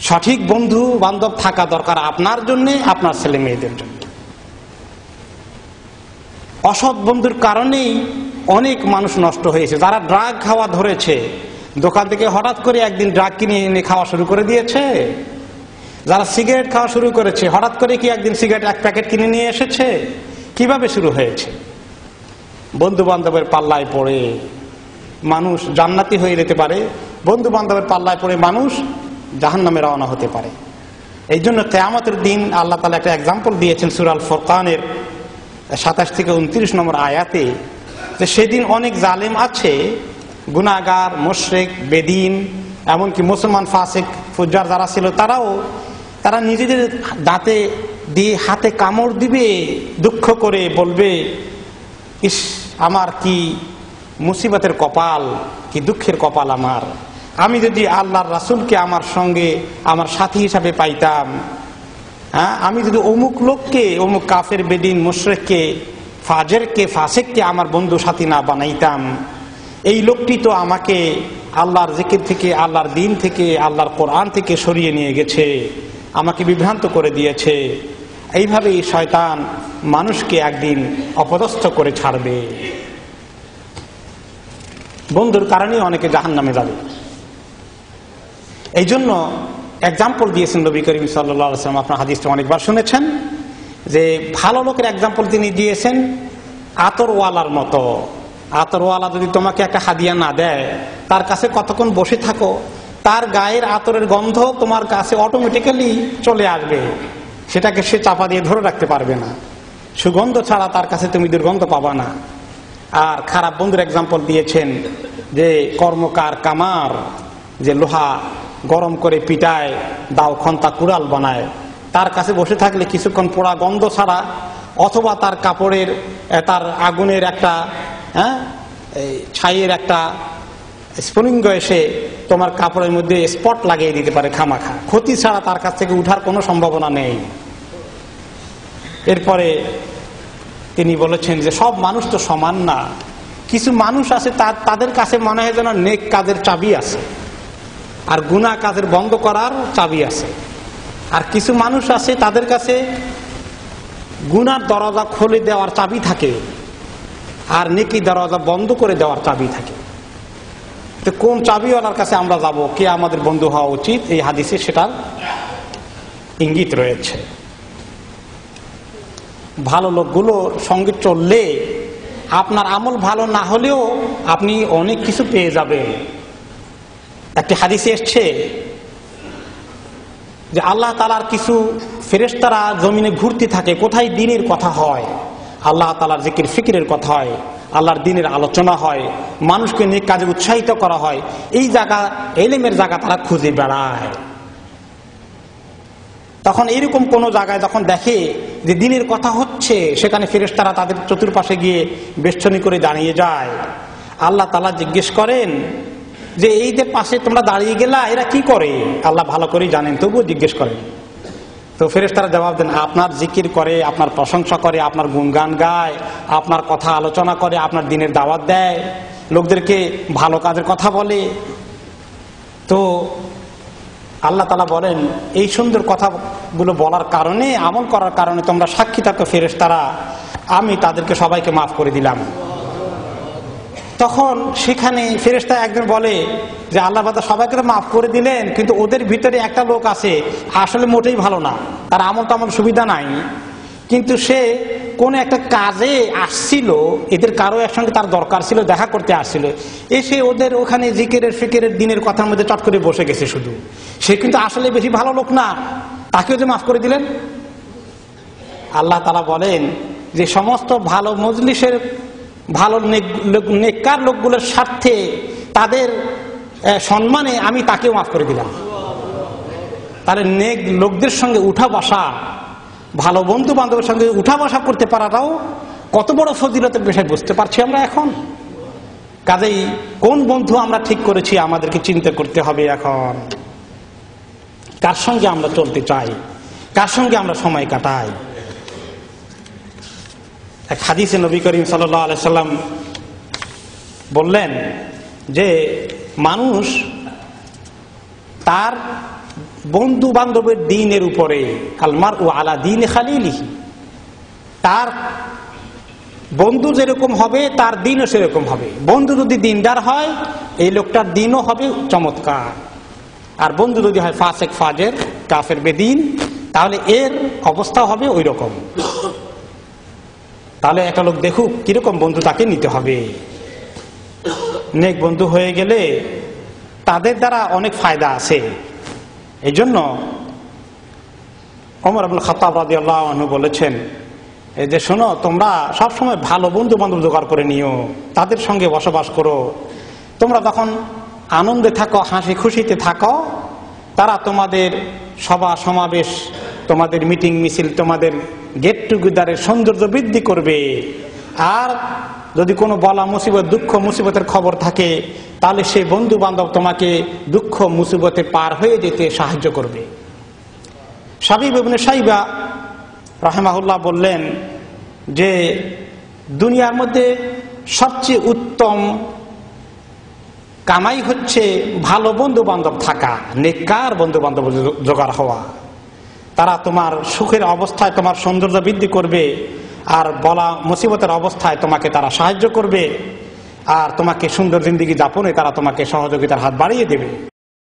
সঠিক বন্ধু বান্ধব থাকা দরকার আপনার জন্য, আপনার ছেলে মেয়েদের জন্য। অসৎ বন্ধুর কারণেই অনেক মানুষ নষ্ট হয়েছে। যারা ড্রাগ খাওয়া ধরেছে, দোকান থেকে হঠাৎ করে একদিন ড্রাগ কিনে এনে খাওয়া শুরু করে দিয়েছে। যারা সিগারেট খাওয়া শুরু করেছে, হঠাৎ করে কি একদিন সিগারেট এক প্যাকেট কিনে নিয়ে এসেছে? কীভাবে শুরু হয়েছে? বন্ধু বান্ধবের পাল্লায় পড়ে মানুষ জান্নাতি হয়ে যেতে পারে। বন্ধু বান্ধবের পাল্লায় পড়ে মানুষ জাহান নামে রওনা হতে পারে। এই জন্য কেয়ামতের দিন আল্লাহ তালা একটা এক্সাম্পল দিয়েছেন সুরাল ফরকানের সাতাশ থেকে উনত্রিশ নম্বর আয়াতে যে সেদিন অনেক জালেম আছে গুনাগার মোশরেক, বেদিন, এমনকি মুসলমান ফাসেক ফুজার যারা ছিল তারাও তারা নিজেদের দাঁতে দিয়ে হাতে কামড় দিবে, দুঃখ করে বলবে, ইস, আমার কি মুসিবতের কপাল, কি দুঃখের কপাল আমার? আমি যদি আল্লাহর রাসুলকে আমার সঙ্গে, আমার সাথী হিসাবে পাইতাম হ্যাঁ? আমি যদি অমুক লোককে, অমুক কাফের, বেদিন, মুশরেককে, ফাজেরকে, ফাসেককে আমার বন্ধু সাথী না বানাইতাম, এই লোকটি তো আমাকে আল্লাহর জিকির থেকে, আল্লাহর দিন থেকে, আল্লাহর কোরআন থেকে সরিয়ে নিয়ে গেছে, আমাকে বিভ্রান্ত করে দিয়েছে। এইভাবেই শয়তান মানুষকে একদিন অপদস্থ করে ছাড়বে। বন্ধুর কারণেই অনেকে জাহান নামে যাবে। এই জন্য এক্সাম্পল দিয়েছেন নবী করিম সাল্লাম আপনার হাদিসটা অনেকবার শুনেছেন যে ভালো লোকের এক্সাম্পল তিনি দিয়েছেন আতরওয়ালার মতো। আতরওয়ালা যদি তোমাকে একটা হাদিয়া না দেয়, তার কাছে কতক্ষণ বসে থাকো, তার গায়ের আতরের গন্ধ তোমার কাছে অটোমেটিক্যালি চলে আসবে। সেটাকে সে চাপা দিয়ে ধরে রাখতে পারবে না। সুগন্ধ ছাড়া তার কাছে তুমি দুর্গন্ধ পাবা না। আর খারাপ বন্ধুর এক্সাম্পল দিয়েছেন যে কর্মকার কামার, যে লোহা গরম করে পিটায়, দাও খন্তা কুড়াল বানায়। তার কাছে বসে থাকলে কিছুক্ষণ পোড়া গন্ধ ছাড়া, অথবা তার কাপড়ের তার আগুনের একটা হ্যাঁ ছাইয়ের একটা স্ফুলিঙ্গ এসে তোমার কাপড়ের মধ্যে স্পট লাগিয়ে দিতে পারে খামাখা। ক্ষতি ছাড়া তার কাছ থেকে উঠার কোনো সম্ভাবনা নেই। এরপরে তিনি বলেছেন যে, সব মানুষ তো সমান না। কিছু মানুষ আছে তাদের কাছে মনে হয় যেন নেক কাজের চাবি আছে। আর গুণা কাজের বন্ধ করার চাবি আছে। আর কিছু মানুষ আছে, তাদের কাছে গুনার দরজা খুলে দেওয়ার চাবি থাকে আর নেকি দরজা বন্ধ করে দেওয়ার চাবি থাকে। তো কোন চাবিওয়ালার কাছে আমরা যাব? কে আমাদের বন্ধু হওয়া উচিত? এই হাদিসে সেটার ইঙ্গিত রয়েছে। ভালো লোকগুলো সঙ্গে চললে আপনার আমল ভালো না হলেও আপনি অনেক কিছু পেয়ে যাবেন। একটি হাদিসে এসছে যে আল্লাহ তালার কিছু ফেরেশতারা জমিনে ঘুরতে থাকে, কোথায় দিনের কথা হয়? আল্লাহ তালার জিকির ফিকিরের কথা হয়, আল্লাহর দিনের আলোচনা হয়, মানুষকে নিয়ে কাজে উৎসাহিত করা হয়, এই জায়গা, এলেমের জায়গা তারা খুঁজে বেড়ায়। তখন এরকম কোন জায়গায় যখন দেখে যে দিনের কথা হচ্ছে, সেখানে ফেরেশতারা তাদের চতুর্পাশে গিয়ে বেষ্টনী করে দাঁড়িয়ে যায়। আল্লাহ তালা জিজ্ঞেস করেন যে এই যে পাশে তোমরা দাঁড়িয়ে গেলা, এরা কি করে? আল্লাহ ভালো করেই জানেন, তবুও জিজ্ঞেস করেন তো ফেরেশতারা জবাব দেন, আপনার জিকির করে, আপনার প্রশংসা করে, আপনার গুণগান গায়, আপনার কথা আলোচনা করে, আপনার দিনের দাওয়াত দেয়, লোকদেরকে ভালো কাজের কথা বলে। তো আল্লাহ তালা বলেন, এই সুন্দর কথাগুলো বলার কারণে, আমল করার কারণে তোমরা সাক্ষী থাকো ফেরেস তারা আমি তাদেরকে সবাইকে মাফ করে দিলাম। তখন সেখানে ফেরেস্তা একজন বলে যে, আল্লাহ বাদা সবাইকে তো মাফ করে দিলেন, কিন্তু ওদের ভিতরে একটা লোক আছে, আসলে মোটেই ভালো না। তার আমল টামল সুবিধা নাই। কিন্তু সে কোন একটা কাজে আসছিল, এদের কারও একসঙ্গে তার দরকার ছিল, দেখা করতে আসছিল। এসে ওদের ওখানে জিকেরের ফিকেরের দিনের কথার মধ্যে চট করে বসে গেছে শুধু। সে কিন্তু আসলে বেশি ভালো লোক না। তাকেও যে মাফ করে দিলেন? আল্লাহ তালা বলেন যে, সমস্ত ভালো মজলিসের ভালো নেককার লোকগুলোর স্বার্থে তাদের সম্মানে আমি তাকেও মাফ করে দিলাম। তাহলে নেক লোকদের সঙ্গে উঠা বসা, ভালো বন্ধু বান্ধবের সঙ্গে উঠা বসা করতে পারাটাও কত বড় ফজিলতের বিষয় বুঝতে পারছি আমরা এখন। কাজেই কোন বন্ধু আমরা ঠিক করেছি আমাদেরকে চিন্তা করতে হবে এখন। কার সঙ্গে আমরা চলতে চাই? কার সঙ্গে আমরা সময় কাটাই? এক হাদিসে নবী করিম সাল্লাম বললেন যে মানুষ তার বন্ধু বান্ধবের দিনের উপরে আলমার ও আলা দিন খালিলিহি, তার বন্ধু যেরকম হবে, তার দিনও সেরকম হবে। বন্ধু যদি দিনদার হয়, এই লোকটার দিনও হবে চমৎকার। আর বন্ধু যদি হয় ফাসেক, ফাজের, কাফের, বেদিন, তাহলে এর অবস্থা হবে ওই রকম তাহলে একটা লোক দেখুক কীরকম বন্ধু তাকে নিতে হবে। নেক বন্ধু হয়ে গেলে তাদের দ্বারা অনেক ফায়দা আছে। এই জন্য অমর আবুল খতাব রাজি আল্লাহ বলেছেন এই যে শোনো, তোমরা সবসময় ভালো বন্ধু বান্ধব জোগাড় করে নিও, তাদের সঙ্গে বসবাস করো। তোমরা তখন আনন্দে থাকো, হাসি খুশিতে থাকো, তারা তোমাদের সভা সমাবেশ তোমাদের মিটিং মিছিল, তোমাদের গেট টুগেদারের সৌন্দর্য বৃদ্ধি করবে। আর যদি কোনো বলা মুসিবত, দুঃখ মুসিবতের খবর থাকে, তাহলে সেই বন্ধু বান্ধব তোমাকে দুঃখ মুসিবতে পার হয়ে যেতে সাহায্য করবে। সাবিব সাইবা রাহেমাহুল্লাহ বললেন যে, দুনিয়ার মধ্যে সবচেয়ে উত্তম কামাই হচ্ছে ভালো বন্ধু বান্ধব থাকা নেকার বন্ধু বান্ধব জোগাড় হওয়া। তারা তোমার সুখের অবস্থায় তোমার সৌন্দর্য বৃদ্ধি করবে, আর বলা মুসিবতের অবস্থায় তোমাকে তারা সাহায্য করবে, আর তোমাকে সুন্দর জিন্দিগি যাপনে তারা তোমাকে সহযোগিতার হাত বাড়িয়ে দেবে।